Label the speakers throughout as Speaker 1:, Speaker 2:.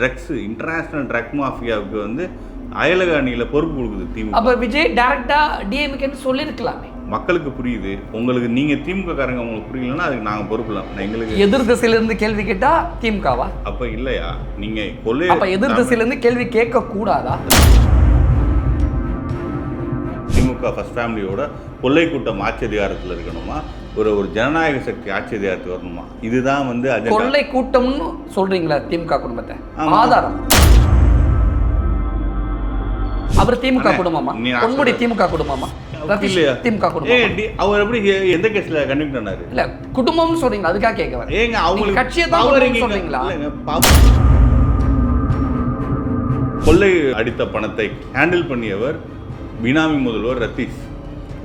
Speaker 1: Drugs international drug மாஃபியாவுக்கு வந்து அயலக அணியில் பொறுப்பு கொடுக்குது திமுக.
Speaker 2: அப்ப விஜய் டைரக்டா டிஎம்கேன்னு சொல்லியிருக்கலாமே.
Speaker 1: மக்களுக்கு புரியுது. உங்களுக்கு நீங்கள் திமுக காரங்க உங்களுக்கு புரியலன்னா அதுக்கு நாங்கள் பொறுப்பு இல்லை. எங்களுக்கு
Speaker 2: எதிர் திசையில இருந்து கேள்வி கேட்டா திமுகவா?
Speaker 1: அப்போ இல்லையா? நீங்கள் கொள்ளை
Speaker 2: அப்ப எதிர் திசையில இருந்து கேள்வி கேட்க கூடாதா
Speaker 1: திமுக ஃபர்ஸ்ட் ஃபேமிலியோட கொள்ளை கூட்டம் ஆட்சி அதிகாரத்தில் இருக்கணுமா? ஒரு ஒரு ஜனநாயக சக்தி ஆட்சி அதிகாரத்துக்கு வரணுமா? இதுதான் வந்து
Speaker 2: கொள்ளை கூட்டம்னு சொல்றீங்களா திமுக குடும்பத்தை. ஆதாரம். அவர் திமுக குடும்பமா? பொன்முடி திமுக குடும்பமா? திமுக குடும்பமா?
Speaker 1: அவர் எப்படி எந்த கேஸ்ல ஆனாரு
Speaker 2: இல்ல குடும்பம்னு சொல்றீங்க அதுக்காக கேட்க வரேன்
Speaker 1: ஏங்க அவங்களுக்கு
Speaker 2: கட்சியை தான்? சொல்றீங்களா?
Speaker 1: கொள்ளை அடித்த பணத்தை ஹேண்டில் பண்ணியவர் பினாமி முதல்வர் ரத்தீஷ்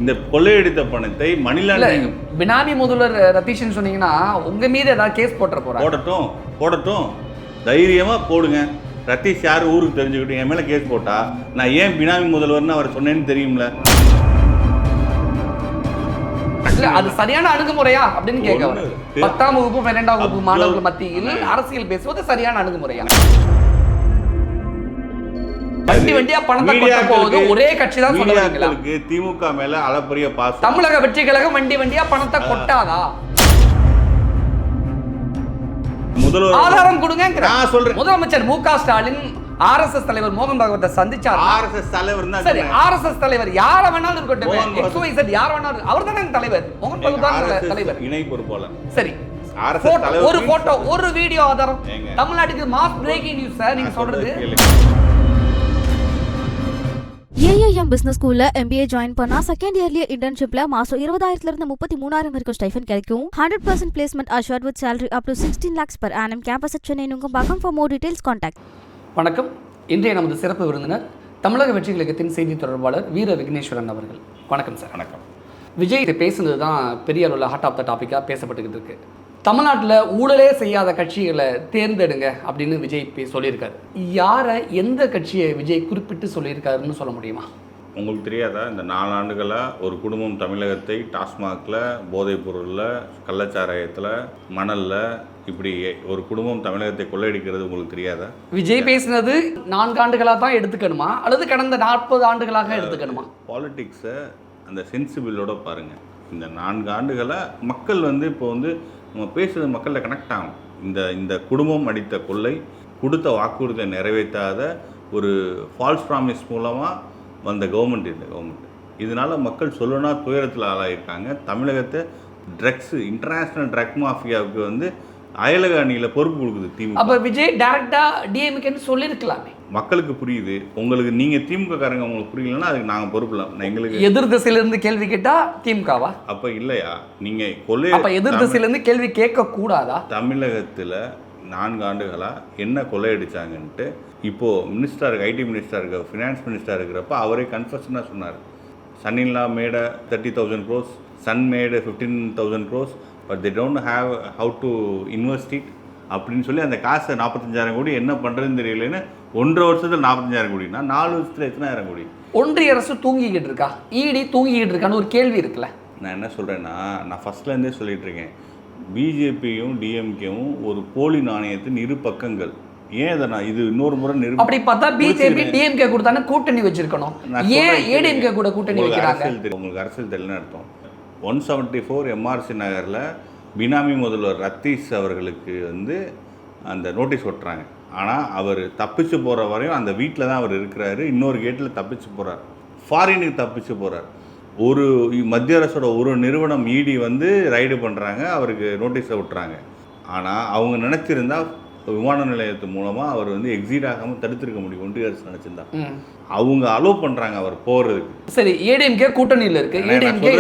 Speaker 1: இந்த கொள்ளையடித்த பணத்தை மணிலாண்டரிங்
Speaker 2: பினாமி முதல்வர் ரதீஷ்னு சொன்னீங்கன்னா உங்க மீது ஏதாவது கேஸ் போட்டுற போறாங்க
Speaker 1: போடட்டும் போடட்டும். தைரியமா போடுங்க. ரத்தீஷ் யார் ஊருக்கு தெரிஞ்சுக்கிட்டு என் மேல கேஸ் போட்டா? நான் ஏன் பினாமி முதல்வர்னு அவர் சொன்னேன்னு தெரியும்ல?
Speaker 2: அது சரியான அணுகுமுறையா அப்படின்னு கேட்க. பத்தாம் வகுப்பு பன்னெண்டாம் வகுப்பு மாணவர்கள் மத்தியில் அரசியல் பேசுவது சரியான அணுகுமுறையா? வண்டி வண்டியா பணத்தை கொட்ட
Speaker 1: மீடியாக்களுக்கு-
Speaker 2: ஒரே கட்சி தான்
Speaker 1: மீடியாக்களுக்கு திமுக மேல அளப்பரிய பாசம்.
Speaker 2: தமிழக வெற்றி கழகம் வண்டி வண்டியா பணத்தை கொட்டாதா?
Speaker 1: முதல்வர்
Speaker 2: ஆதாரம் கொடுங்க
Speaker 1: நான் சொல்றேன்.
Speaker 2: முதலமைச்சர் மு க ஸ்டாலின் ஆர்எஸ்எஸ் தலைவர் மோகன் பாகவத்தை சந்திச்சார்?
Speaker 1: ஆர்எஸ்எஸ் தலைவர் தான்
Speaker 2: சரி ஆர்எஸ்எஸ் தலைவர் யார வேணாலும் இருக்கட்டும்.
Speaker 1: மோகன் பாகவத்.
Speaker 2: எக்ஸ் ஒய் யார வேணாலும் அவர் தானே தலைவர். மோகன் பாகவத் தலைவர்.
Speaker 1: இணை பொறுப்பாளர்.
Speaker 2: சரி. ஒரு போட்டோ ஒரு வீடியோ ஆதாரம். தமிழ்நாட்டுக்கு மாஸ் பிரேக்கிங் நியூஸ் நீங்க சொல்றது
Speaker 3: ஏஐஎம் பிசினஸ் ஸ்கூல்ல எம்பிஏ ஜாயின் பண்ணா செகண்ட் இயர்லயே இன்டர்ன்ஷிப்ல மாசம் இருபதாயிரத்துல இருந்து முப்பத்தி மூணாயிரம் வரைக்கும் ஸ்டைஃபன் கிடைக்கும். Hundred percent placement assured with salary up to sixteen lakhs per annum. Campus Chennai Nungambakkam for more details contact
Speaker 2: வணக்கம். இன்றைய நமது சிறப்பு விருந்தினர் தமிழக வெற்றி கழகத்தின் செய்தி தொடர்பாளர் வீர விக்னேஸ்வரன் அவர்கள். வணக்கம் சார்
Speaker 1: வணக்கம்.
Speaker 2: விஜய் இதை பேசுனது தான் பெரிய அளவில் ஹாட் ஆஃப் த டாப்பிக்காக பேசப்பட்டுக்கிட்டு இருக்கு. தமிழ்நாட்டில் ஊழலே செய்யாத கட்சிகளை தேர்ந்தெடுங்க அப்படின்னு விஜய் சொல்லியிருக்காரு. யாரை எந்த கட்சியை விஜய் குறிப்பிட்டு சொல்லியிருக்காருன்னு சொல்ல முடியுமா?
Speaker 1: உங்களுக்கு தெரியாதா? இந்த நாலு ஆண்டுகளாக ஒரு குடும்பம் தமிழகத்தை டாஸ்மாகில் போதைப் பொருளில் கள்ளச்சாராயத்தில் மணலில் இப்படி ஒரு குடும்பம் தமிழகத்தை கொள்ளையடிக்கிறது உங்களுக்கு தெரியாதா?
Speaker 2: விஜய் பேசினது நான்கு ஆண்டுகளாக தான் எடுத்துக்கணுமா? அல்லது கடந்த நாற்பது ஆண்டுகளாக எடுத்துக்கணுமா?
Speaker 1: பாலிட்டிக்ஸை அந்த சென்சிபிளோட பாருங்கள் இந்த நான்கு ஆண்டுகளாக மக்கள் வந்து இப்போ வந்து நம்ம பேசுகிறது மக்களில் கனெக்ட் ஆகும். இந்த இந்த குடும்பம் அடித்த கொள்ளை கொடுத்த வாக்குறுதியை நிறைவேற்றாத ஒரு ஃபால்ஸ் ப்ராமிஸ் மூலமாக வந்த கவர்மெண்ட் இந்த கவர்மெண்ட் இதனால் மக்கள் சொல்லணும்னா துயரத்தில் ஆளாயிருக்காங்க. தமிழகத்தை ட்ரக்ஸு இன்டர்நேஷ்னல் ட்ரக் மாஃபியாவுக்கு வந்து அயலக அணியில் பொறுப்பு கொடுக்குது திமுக.
Speaker 2: அப்போ விஜய் டைரக்டா டிஎம்கேன்னு சொல்லியிருக்கலாமே.
Speaker 1: மக்களுக்கு புரியுது. உங்களுக்கு நீங்கள் திமுக காரங்க உங்களுக்கு புரியலன்னா அதுக்கு நாங்கள் பொறுப்பு இல்லை நான் எங்களுக்கு
Speaker 2: எதிர் திசையில இருந்து கேள்வி கேட்டா திமுகவா?
Speaker 1: அப்ப இல்லையா? நீங்க கொள்ளை
Speaker 2: அப்ப எதிர் திசையில இருந்து கேள்வி கேட்க கூடாதா
Speaker 1: தமிழகத்துல நான்கு ஆண்டுகளா என்ன கொள்ளையடிச்சாங்கன்ட்டு இப்போ மினிஸ்டர் ஐடி மினிஸ்டர் இருக்க ஃபினான்ஸ் மினிஸ்டர் இருக்கிறப்ப அவரே கன்ஃபர்ஷனாக சொன்னார். Son in law made thirty thousand crores son made fifteen thousand crores but they don't have how to invest it அப்படின்னு சொல்லி அந்த காசை நாற்பத்தஞ்சாயிரம் கோடி என்ன பண்ணுறதுன்னு தெரியலன்னு ஒன்றரை வருஷத்தில் நாற்பத்தஞ்சாயிரம் கோடினா நாலு வருஷத்தில் எத்தனாயிரம் கோடி?
Speaker 2: ஒன்றிய அரசு தூங்கிக்கிட்டு இருக்கா? இடி தூங்கிக்கிட்டு இருக்கான்னு ஒரு கேள்வி இருக்குல்ல.
Speaker 1: நான் என்ன சொல்கிறேன்னா நான் ஃபஸ்ட்லேருந்தே சொல்லிட்டு இருக்கேன். பிஜேபியும் டிஎம்கேவும் ஒரு போலி நாணயத்தின் இரு பக்கங்கள். ஏன் இதை நான் இது இன்னொரு முறை நிரூபி
Speaker 2: அப்படி பார்த்தா பிஜேபி. டிஎம்கே கொடுத்தானே கூட்டணி வச்சிருக்கணும். ஏன் ஏடிஎம்கே கூட கூட்டணி வைக்கிறாங்க?
Speaker 1: அரசியல் தெரியும். உங்களுக்கு அரசியல் தெரியலன்னு அர்த்தம். ஒன் செவன்ட்டி ஃபோர் எம்ஆர்சி நகரில் பினாமி முதல்வர் ரத்தீஷ் அவர்களுக்கு வந்து அந்த நோட்டீஸ் ஒட்டுறாங்க. ஆனால் அவர் தப்பிச்சு போகிற வரையும் அந்த வீட்டில் தான் அவர் இருக்கிறாரு. இன்னொரு கேட்டில் தப்பிச்சு போகிறார் ஃபாரினுக்கு தப்பிச்சு போகிறார் ஒரு மத்திய அரசோட ஒரு நிறுவனம் இடி வந்து ரைடு பண்ணுறாங்க அவருக்கு நோட்டீஸை விட்டுறாங்க. ஆனால் அவங்க நினச்சிருந்தா விமான நிலையத்து மூலமாக அவர் வந்து எக்ஸிட் ஆகாமல் தடுத்திருக்க முடியும். ஒன்றிய அரசு நினச்சிருந்தா. அவங்க அலோவ் பண்ணுறாங்க அவர் போகிறதுக்கு
Speaker 2: சரி ஏடிஎம்கே கூட்டணியில இருக்கு. ஏடிஎம்கே.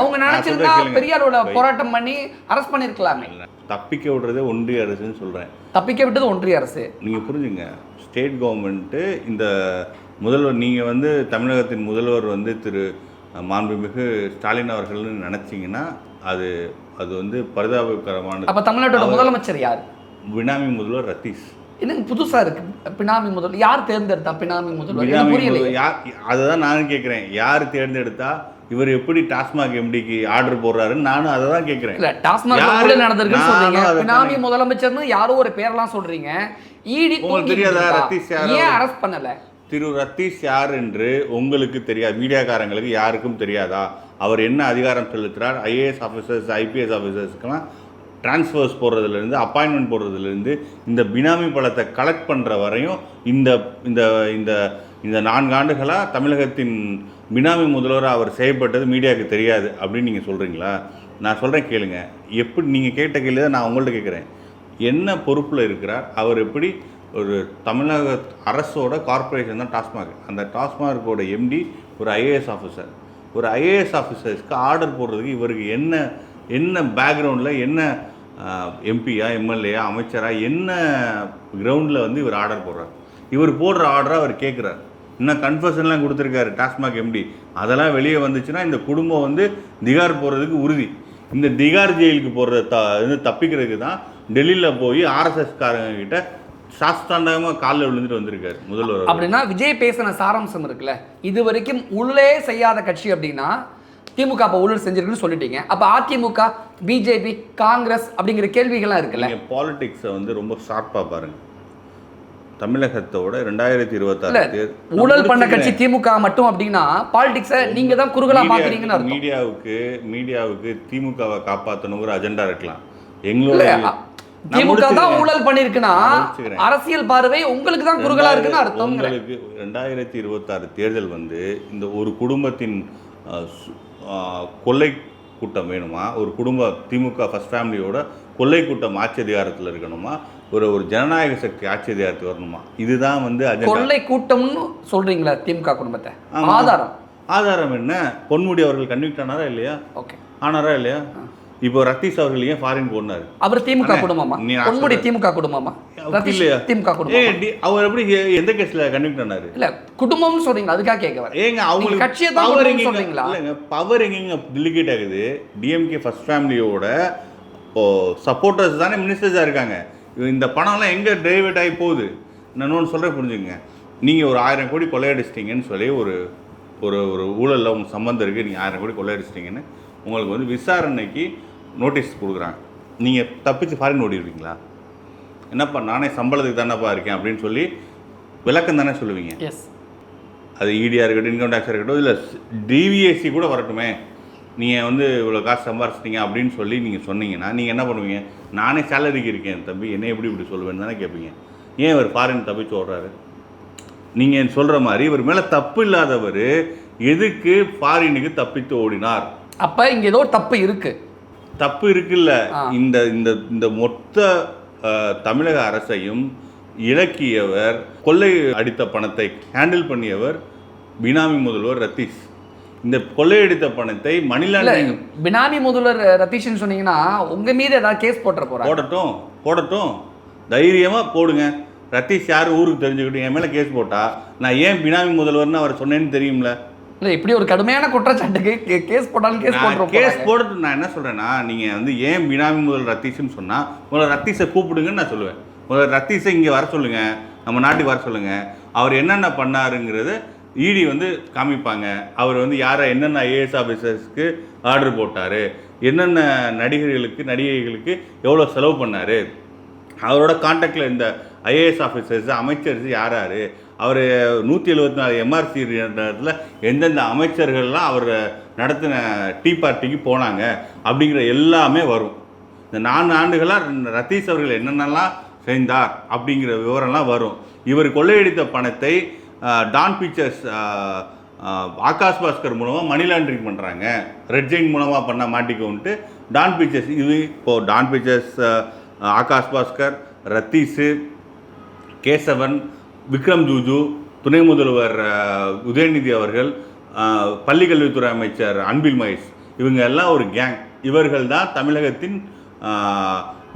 Speaker 2: அவங்க
Speaker 1: நான்
Speaker 2: நினைச்சிருந்தா
Speaker 1: சொல்றதை கேளுங்க.
Speaker 2: பெரிய அளவுல
Speaker 1: பை.
Speaker 2: போராட்டம் பண்ணி அரெஸ்ட் பண்ணிருக்கலாமே.
Speaker 1: தப்பிக்க விடுறதே ஒன்றிய அரசுன்னு சொல்கிறேன்
Speaker 2: தப்பிக்க விட்டது ஒன்றிய அரசு.
Speaker 1: நீங்கள் புரிஞ்சுங்க. ஸ்டேட் கவர்மெண்ட்டு இந்த முதல்வர் நீங்கள் வந்து தமிழகத்தின் முதல்வர் வந்து திரு மாண்புமிகு ஸ்டாலின் அவர்கள்னு நினச்சிங்கன்னா அது அது வந்து பரிதாபகரமான
Speaker 2: அப்ப தமிழ்நாட்டோட முதலமைச்சர் யார்?
Speaker 1: பினாமி முதல்வர் ரத்தீஷ்.
Speaker 2: என்னங்க புதுசா இருக்கு? பினாமி முதல் யார் தேர்ந்தெடுத்தா பினாமி முதல்வர்? எனக்கு
Speaker 1: முதல்வர் யார் அதை தான் நானும் கேட்குறேன் யார் தேர்ந்தெடுத்தா இவர் எப்படி டாஸ்மாக் எம்டிக்கு ஆர்டர் போடுறாருன்னு நானும் அதை தான் கேட்குறேன்
Speaker 2: இல்ல டாஸ்மாக்
Speaker 1: நானும்
Speaker 2: சொல்றீங்க. பினாமி. முதலமைச்சர்னு யாரோ ஒரு பேர்லாம் சொல்றீங்க. ஈடி
Speaker 1: உங்களுக்கு தெரியாதா? ரத்தீஷ் யாரோ?
Speaker 2: ஏன் அரெஸ்ட் பண்ணல?
Speaker 1: திரு ரத்தீஷ் யார் என்று உங்களுக்கு தெரியாது. மீடியாக்காரங்களுக்கு யாருக்கும் தெரியாதா? அவர் என்ன அதிகாரம் செலுத்துறார்? ஐஏஎஸ் ஆஃபீஸர்ஸ் ஐபிஎஸ் ஆஃபீஸர்ஸ்க்கெல்லாம் ட்ரான்ஸ்ஃபர்ஸ் போடுறதுலேருந்து அப்பாயின்மெண்ட் போடுறதுலேருந்து இந்த பினாமி பழத்தை கலெக்ட் பண்ணுற வரையும் இந்த இந்த இந்த இந்த நான்கு ஆண்டுகளாக தமிழகத்தின் பினாமி முதல்வராக அவர் செய்யப்பட்டது மீடியாவுக்கு தெரியாது அப்படின்னு நீங்கள் சொல்கிறீங்களா நான் சொல்கிறேன் கேளுங்க. எப்படி நீங்கள் கேட்ட கேள்வி தான் நான் உங்கள்கிட்ட கேட்குறேன். என்ன பொறுப்பில் இருக்கிறார்? அவர் எப்படி ஒரு தமிழக அரசோட கார்ப்பரேஷன் தான் டாஸ்மாக். அந்த டாஸ்மாகோட எம்டி ஒரு ஐஏஎஸ் ஆஃபீஸர் ஒரு ஐஏஎஸ் ஆஃபீஸர்ஸ்க்கு ஆர்டர் போடுறதுக்கு இவருக்கு என்ன என்ன பேக்ரவுண்டில் என்ன எம்பியா எம்எல்ஏயா அமைச்சராக என்ன கிரவுண்டில் வந்து இவர் ஆர்டர் போடுறார்? இவர் போடுற ஆர்டரை அவர் கேட்குறார். இன்னும் கன்ஃபர்ஷன்லாம் கொடுத்துருக்காரு டாஸ்மாக் எம்டி அதெல்லாம் வெளியே வந்துச்சுன்னா இந்த குடும்பம் வந்து திகார் போகிறதுக்கு உறுதி. இந்த திகார் ஜெயிலுக்கு போகிறத த இது தப்பிக்கிறதுக்கு தான் டெல்லியில் போய் ஆர்எஸ்எஸ் காரங்க கிட்ட சாஸ்தாண்டகமாக காலில் விழுந்துட்டு வந்திருக்காரு முதல்வர்.
Speaker 2: அப்படின்னா விஜய் பேசின சாராம்சம் இருக்குல்ல. இது வரைக்கும் உள்ளே செய்யாத கட்சி அப்படின்னா திமுக அப்போ ஊழல் செஞ்சிருக்குன்னு சொல்லிட்டீங்க. அப்போ அதிமுக பிஜேபி காங்கிரஸ் அப்படிங்கிற கேள்விகள்லாம் இருக்குல்ல.
Speaker 1: பாலிடிக்ஸை வந்து ரொம்ப ஷார்ப்பாக பாருங்க. தமிழகத்தோட ரெண்டாயிரத்தி இருபத்தாறு
Speaker 2: ஊழல் பண்ண கட்சி திமுக மட்டும் அப்படின்னா பாலிடிக்ஸை நீங்க தான் குறுகலா பாக்குறீங்கன்னு
Speaker 1: மீடியாவுக்கு மீடியாவுக்கு திமுகவை காப்பாற்றணுங்கிற அஜெண்டா இருக்கலாம். எங்களோட
Speaker 2: திமுக தான் ஊழல் பண்ணிருக்குன்னா. அரசியல் பார்வை உங்களுக்கு தான் குறுகலா இருக்குன்னு அர்த்தம்
Speaker 1: உங்களுக்கு ரெண்டாயிரத்தி இருபத்தாறு தேர்தல் வந்து இந்த ஒரு குடும்பத்தின் கொள்ளை கூட்டம் வேணுமா? ஒரு குடும்ப திமுக ஃபர்ஸ்ட் ஃபேமிலியோட கொள்ளை கூட்டம் ஆட்சி அதிகாரத்தில் இருக்கணுமா? ஒரு ஒரு ஜனநாயக சக்தி ஆட்சி அதிகாரத்துக்கு வரணுமா? இதுதான் வந்து அஜெண்டா.
Speaker 2: கொள்ளை கூட்டம்னு சொல்றீங்களா திமுக குடும்பத்தை. ஆதாரம்.
Speaker 1: ஆதாரம் என்ன? பொன்முடி அவர்கள் கன்விக்ட் ஆனாரா இல்லையா?
Speaker 2: ஓகே.
Speaker 1: ஆனாரா இல்லையா? இப்போ ரத்தீஷ் அவர்கள் ஏன் ஃபாரின் போனாரு?
Speaker 2: அவர் திமுக குடும்பமா? பொன்முடி. திமுக குடும்பமா?
Speaker 1: இல்லையா?
Speaker 2: திமுக குடும்பமா?
Speaker 1: அவர் எப்படி எந்த கேஸ்ல கன்விக்ட் ஆனாரு?
Speaker 2: இல்ல குடும்பம்னு சொல்றீங்க அதுக்காக கேட்க
Speaker 1: ஏங்க அவங்களுக்கு
Speaker 2: கட்சியை தான் சொல்றீங்களா?
Speaker 1: இல்லைங்க பவர் எங்கேங்க டெலிகேட் ஆகுது? டிஎம்கே ஃபர்ஸ்ட் ஃபேமிலியோட சப்போர்ட்டர்ஸ் தானே மினிஸ்டர்ஸாக இருக்காங்க. இந்த பணம்லாம் எங்கே டெரிவேட் ஆகி போகுது? நான் ஒன்று சொல்கிறேன் புரிஞ்சுங்க நீங்கள் ஒரு ஆயிரம் கோடி கொள்ளையடிச்சிட்டிங்கன்னு சொல்லி ஒரு ஒரு ஒரு ஊழலில் உங்கள் சம்மந்தம் இருக்குது நீங்கள் ஆயிரம் கோடி கொள்ளையடிச்சிட்டிங்கன்னு உங்களுக்கு வந்து விசாரணைக்கு நோட்டீஸ் கொடுக்குறாங்க. நீங்கள் தப்பிச்சு ஃபாரின் ஓடிடுவீங்களா? என்னப்பா நானே சம்பளத்துக்கு தானேப்பா இருக்கேன் அப்படின்னு சொல்லி விளக்கம் தானே சொல்லுவீங்க?
Speaker 2: எஸ்
Speaker 1: அது இடியாக இருக்கட்டும் இன்கம் டேக்ஸாக இருக்கட்டும் இல்லை டிவிஎஸ்சி கூட வரட்டுமே? நீங்கள் வந்து இவ்வளோ காசு சம்பாரிச்சிட்டீங்க அப்படின்னு சொல்லி நீங்கள் சொன்னீங்கன்னா நீங்கள் என்ன பண்ணுவீங்க? நானே சேலரிக்கு இருக்கேன் தம்பி. என்ன எப்படி இப்படி சொல்லுவேன்னு தானே கேட்பீங்க ஏன் இவர் ஃபாரின் தப்பிச்சு ஓடுறாரு? நீங்கள் சொல்கிற மாதிரி இவர் மேலே தப்பு இல்லாதவர் எதுக்கு ஃபாரினுக்கு தப்பித்து ஓடினார்?
Speaker 2: அப்ப இங்க ஏதோ தப்பு இருக்கு.
Speaker 1: தப்பு இருக்குல்ல. இந்த இந்த இந்த மொத்த தமிழக அரசையும் இலக்கியவர் கொள்ளை அடித்த பணத்தை ஹேண்டில் பண்ணியவர் பினாமி முதல்வர் ரத்தீஷ். இந்த கொள்ளையடித்த பணத்தை மணி
Speaker 2: இல்ல
Speaker 1: லாண்டரிங்
Speaker 2: பினாமி முதல்வர் ரதீஷ்னு சொன்னீங்கன்னா உங்க மீது ஏதாவது கேஸ் போட்டுற போறாங்க
Speaker 1: போடட்டும் போடட்டும். தைரியமாக போடுங்க. ரத்தீஷ் யார் ஊருக்கு தெரிஞ்சுக்கிட்டு என் மேலே கேஸ் போட்டா? நான் ஏன் பினாமி முதல்வர்னு அவர் சொன்னேன்னு தெரியும்ல.
Speaker 2: இல்ல இப்படி ஒரு கடுமையான குற்றச்சாட்டுக்கு கேஸ் போட்டாலும் கேஸ் போட்டுற
Speaker 1: கேஸ். போடட்டும் நான் என்ன சொல்கிறேன்னா நீங்கள் வந்து ஏன் பினாமி முதல் ரத்தீஷ்னு சொன்னால் முதல்ல ரத்தீஷை கூப்பிடுங்கன்னு நான் சொல்லுவேன். முதல்ல ரத்தீஷை இங்கே வர சொல்லுங்கள் நம்ம நாட்டுக்கு வர சொல்லுங்கள் அவர் என்னென்ன பண்ணாருங்கிறது இடி வந்து காமிப்பாங்க. அவர் வந்து யாரை என்னென்ன ஐஏஎஸ் ஆஃபீஸர்ஸ்க்கு ஆர்டர் போட்டார் என்னென்ன நடிகர்களுக்கு நடிகைகளுக்கு எவ்வளோ செலவு பண்ணார் அவரோட காண்டாக்டில் இந்த ஐஏஎஸ் ஆஃபீஸர்ஸ் அமைச்சர்ஸ் யார் யார் அவர் நூற்றி எழுபத்தி நாலு எம்ஆர்சி இடத்துல எந்தெந்த அமைச்சர்கள்லாம் அவர் நடத்தின டீ பார்ட்டிக்கு போனாங்க அப்படிங்கிற எல்லாமே வரும். இந்த நான்கு ஆண்டுகளாக ரத்தீஷ் அவர்கள் என்னென்னலாம் செய்தார் அப்படிங்கிற விவரம்லாம் வரும். இவர் கொள்ளையடித்த பணத்தை டான் பிக்சர்ஸ் ஆகாஷ் பாஸ்கர் மூலமாக மணி லாண்ட்ரிங் பண்ணுறாங்க ரெட் ஜெயின் மூலமாக பண்ண மாட்டிக்கோன்ட்டு டான் பிக்சர்ஸ் இது இப்போது டான் பிக்சர்ஸ் ஆகாஷ் பாஸ்கர் ரத்தீஸு கேசவன் விக்ரம் ஜூஜு துணை முதல்வர் உதயநிதி அவர்கள் பள்ளிக்கல்வித்துறை அமைச்சர் அன்பில் மகேஷ் இவங்க எல்லாம் ஒரு கேங் இவர்கள் தான் தமிழகத்தின்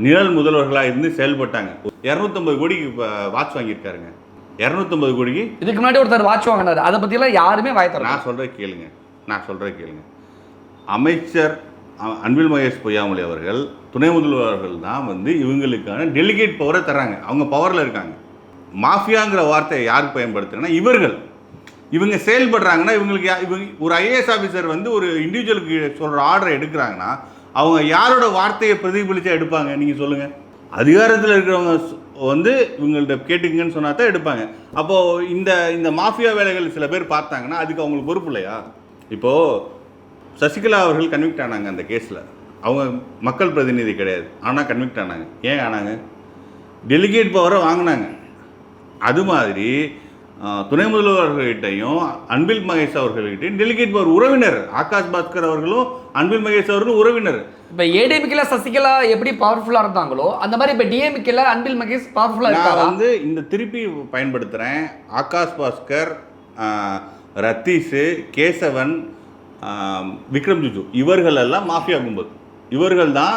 Speaker 1: நிழல் முதல்வர்களாக இருந்து செயல்பட்டாங்க. இரநூத்தம்பது கோடிக்கு இப்போ வாட்ச் வாங்கியிருக்காருங்க. இரநூத்தம்பது கோடிக்கு
Speaker 2: இதுக்கு முன்னாடி ஒருத்தர் வாட்ச் வாங்கினாரு. அதை பத்தியெல்லாம் யாருமே வாய் தரல
Speaker 1: நான் சொல்கிறேன் கேளுங்க. நான் சொல்கிறேன் கேளுங்க. அமைச்சர் அன்பில் மகேஷ் பொய்யாமொழி அவர்கள் துணை முதல்வர்கள் தான் வந்து இவங்களுக்கான டெலிகேட் பவரை தராங்க அவங்க பவரில் இருக்காங்க. மாஃபியாங்கிற வார்த்தையை யார் பயன்படுத்துறேன்னா இவர்கள். இவங்க செயல்படுறாங்கன்னா இவங்களுக்கு யா- இவங்க ஒரு ஐஏஎஸ் ஆஃபீஸர் வந்து ஒரு இண்டிவிஜுவலுக்கு சொல்கிற ஆர்டரை எடுக்கிறாங்கன்னா அவங்க யாரோட வார்த்தையை பிரதிபலிச்சா எடுப்பாங்க? நீங்கள் சொல்லுங்கள் அதிகாரத்தில் இருக்கிறவங்க வந்து இவங்கள்ட்ட கேட்டுக்கங்கன்னு சொன்னா தான் எடுப்பாங்க. அப்போது இந்த இந்த மாஃபியா வேலைகள் சில பேர் பார்த்தாங்கன்னா அதுக்கு அவங்களுக்கு பொறுப்பு இல்லையா? இப்போது சசிகலா அவர்கள் கன்விக்ட் ஆனாங்க அந்த கேஸில் அவங்க மக்கள் பிரதிநிதி கிடையாது. ஆனால் கன்விக்ட் ஆனாங்க. ஏன் ஆனாங்க? டெலிகேட் பவரை வாங்கினாங்க. அது மாதிரி துணை முதல்வர்கள்கிட்டையும் அன்பில் மகேஷ் அவர்கள்கிட்டையும் டெலிகேட் பவர் உறவினர் ஆகாஷ் பாஸ்கர் அவர்களும் அன்பில் மகேஷ் அவர்களும் உறவினர்.
Speaker 2: இப்போ ஏடிஎம்கேல சசிகலா எப்படி பவர்ஃபுல்லா இருந்தாங்களோ அந்த மாதிரி இப்போ டிஎம்கேல அன்பில் மகேஷ் பவர்ஃபுல்லா
Speaker 1: நான்
Speaker 2: இருக்காரா?
Speaker 1: வந்து இந்த திருப்பி பயன்படுத்துகிறேன் ஆகாஷ் பாஸ்கர் ரத்தீஷு கேசவன் விக்ரம் ஜுஜு இவர்கள் எல்லாம் மாஃபியா கும்பல். இவர்கள் தான்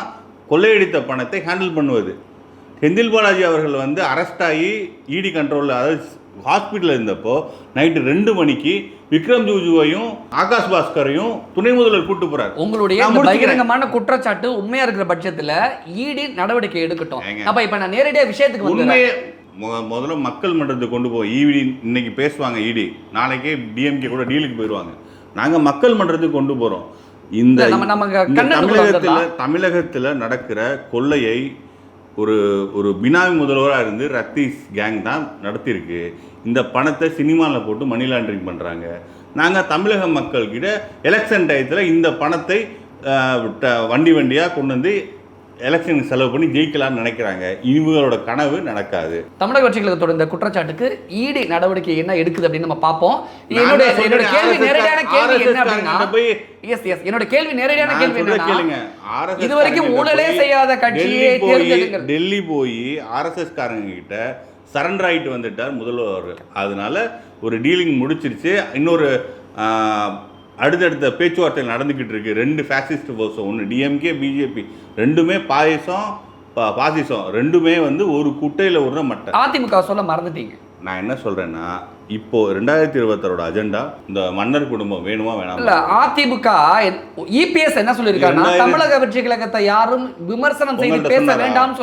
Speaker 1: கொள்ளையடித்த பணத்தை ஹேண்டில் பண்ணுவது. செந்தில் பாலாஜி அவர்கள் வந்து அரெஸ்ட் ஆகி இடி கண்ட்ரோலில் அதாவது ஹாஸ்பிட்டலில் இருந்தப்போ நைட்டு ரெண்டு மணிக்கு விக்ரம் ஜூஜுவையும் ஆகாஷ் பாஸ்கரையும் துணை முதல்வர் கூட்டு போறாரு.
Speaker 2: உங்களுடைய. பகிரங்கமான குற்றச்சாட்டு உண்மையா இருக்கிற பட்சத்துல இடி நடவடிக்கை எடுக்கட்டும். அப்ப இப்ப நான் நேரடியா விஷயத்துக்கு
Speaker 1: உண்மையே முதல்ல மக்கள் மன்றத்துக்கு கொண்டு போய் ஈடி இன்னைக்கு பேசுவாங்க ஈடி. நாளைக்கே டிஎம்கே கூட டீலுக்கு போயிடுவாங்க நாங்க மக்கள் மன்றத்துக்கு கொண்டு போறோம். இந்த தமிழகத்துல. தமிழகத்துல நடக்கிற கொள்ளையை ஒரு ஒரு பினாமி முதல்வராக இருந்து ரத்தீஸ் கேங் தான் நடத்தியிருக்கு. இந்த பணத்தை சினிமாவில் போட்டு மணி லாண்டரிங் பண்ணுறாங்க நாங்கள் தமிழக மக்கள்கிட்ட எலெக்ஷன் டயத்தில் இந்த பணத்தை வண்டி வண்டியாக கொண்டு வந்து எலெக்ஷனுக்கு செலவு பண்ணி ஜெயிக்கலாம்னு நினைக்கிறாங்க. இவங்களோட கனவு நடக்காது.
Speaker 2: தமிழக வெற்றி கழகத்தோட இந்த குற்றச்சாட்டுக்கு இடி நடவடிக்கை என்ன எடுக்குது அப்படின்னு நம்ம பார்ப்போம்.
Speaker 1: நான்
Speaker 2: என்னோட கேள்வி நேரடியான கேள்வி என்ன அப்படின்னா எஸ் எஸ் என்னோட கேள்வி நேரடியான கேள்வி
Speaker 1: கேளுங்க.
Speaker 2: இது வரைக்கும் ஊழலே செய்யாத கட்சியை
Speaker 1: டெல்லி போய்
Speaker 2: தேர்ந்தெடுங்கள்.
Speaker 1: டெல்லி போய் ஆர்எஸ்எஸ் காரங்க கிட்ட சரண்டர் ஆயிட்டு வந்துட்டார் முதல்வர் அதனால ஒரு டீலிங் முடிச்சிருச்சு. இன்னொரு அடுத்தடுத்த பேச்சுவார்த்தை நடந்துக்கிட்டு இருக்கு. ரெண்டு ஃபேசிஸ்ட் போர்ஸும் ஒன்று டிஎம்கே பிஜேபி ரெண்டுமே பாயசம் பாசிசம். ரெண்டுமே வந்து ஒரு குட்டையில் ஒரு மட்டை.
Speaker 2: அதிமுக சொல்ல மறந்துட்டீங்க.
Speaker 1: நான் என்ன சொல்றேன்னா இப்போ ரெண்டாயிரத்தி இருபத்தரோட அஜெண்டா இந்த மன்னர் குடும்பம் வேணுமா
Speaker 2: இல்ல
Speaker 1: வேணாமா
Speaker 2: அதிமுக இபிஎஸ் என்ன சொல்லிருக்காருன்னா
Speaker 1: இரண்டாயிரம்
Speaker 2: தமிழக வெற்றி கழகத்தை யாரும் விமர்சனம் செய்து பேச? வேண்டாம்?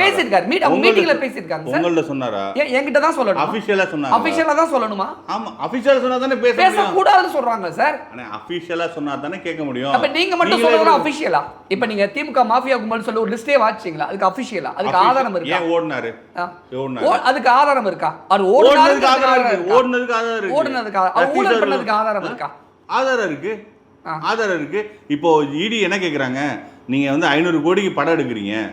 Speaker 2: பேசியிருக்காரு. மீட்டிங்ல பேசியிருக்காங்க
Speaker 1: உங்கள்ட்ட சொன்னாரா?
Speaker 2: என்கிட்ட தான் சொல்லணும்?
Speaker 1: அபிஷியலா சொன்னாங்க
Speaker 2: அபிஷியலா தான் சொல்லணுமா?
Speaker 1: ஆமா அபிஷியலா சொன்னா தானே பேச
Speaker 2: பேசக்கூடாதுன்னு சொல்றாங்க சார்.
Speaker 1: அபிஷியலா சொன்னா தானே கேட்க முடியும்.
Speaker 2: அப்ப நீங்க மட்டும்
Speaker 1: ஒரு-
Speaker 2: அபிஷியலா இப்ப நீங்க திமுக மாஃபியா கும்பல் சொல்லி ஒரு லிஸ்டே வாச்சிங்களா அதுக்கு அபிஷியலா அதுக்கு ஆதாரம் இருக்கா?
Speaker 1: ஓடினாரு. ஓடினாரு?
Speaker 2: அதுக்கு ஆதாரம் இருக்கா? அவர்
Speaker 1: ஓடுனதுக்கு இருக்கு? ஓடுனதுக்கு ஆதாரம் இருக்கு.
Speaker 2: ஓடுனதுக்கு ஆதாரம். ஊழல் பண்ணதுக்கு ஆதாரம் இருக்கா?
Speaker 1: ஆதாரம் இருக்கு. ஆதாரம் இருக்கு. இப்போ இடி என்ன கேக்குறாங்க? நீங்க வந்து ஐநூறு கோடிக்கு படம் எடுக்கிறீங்க.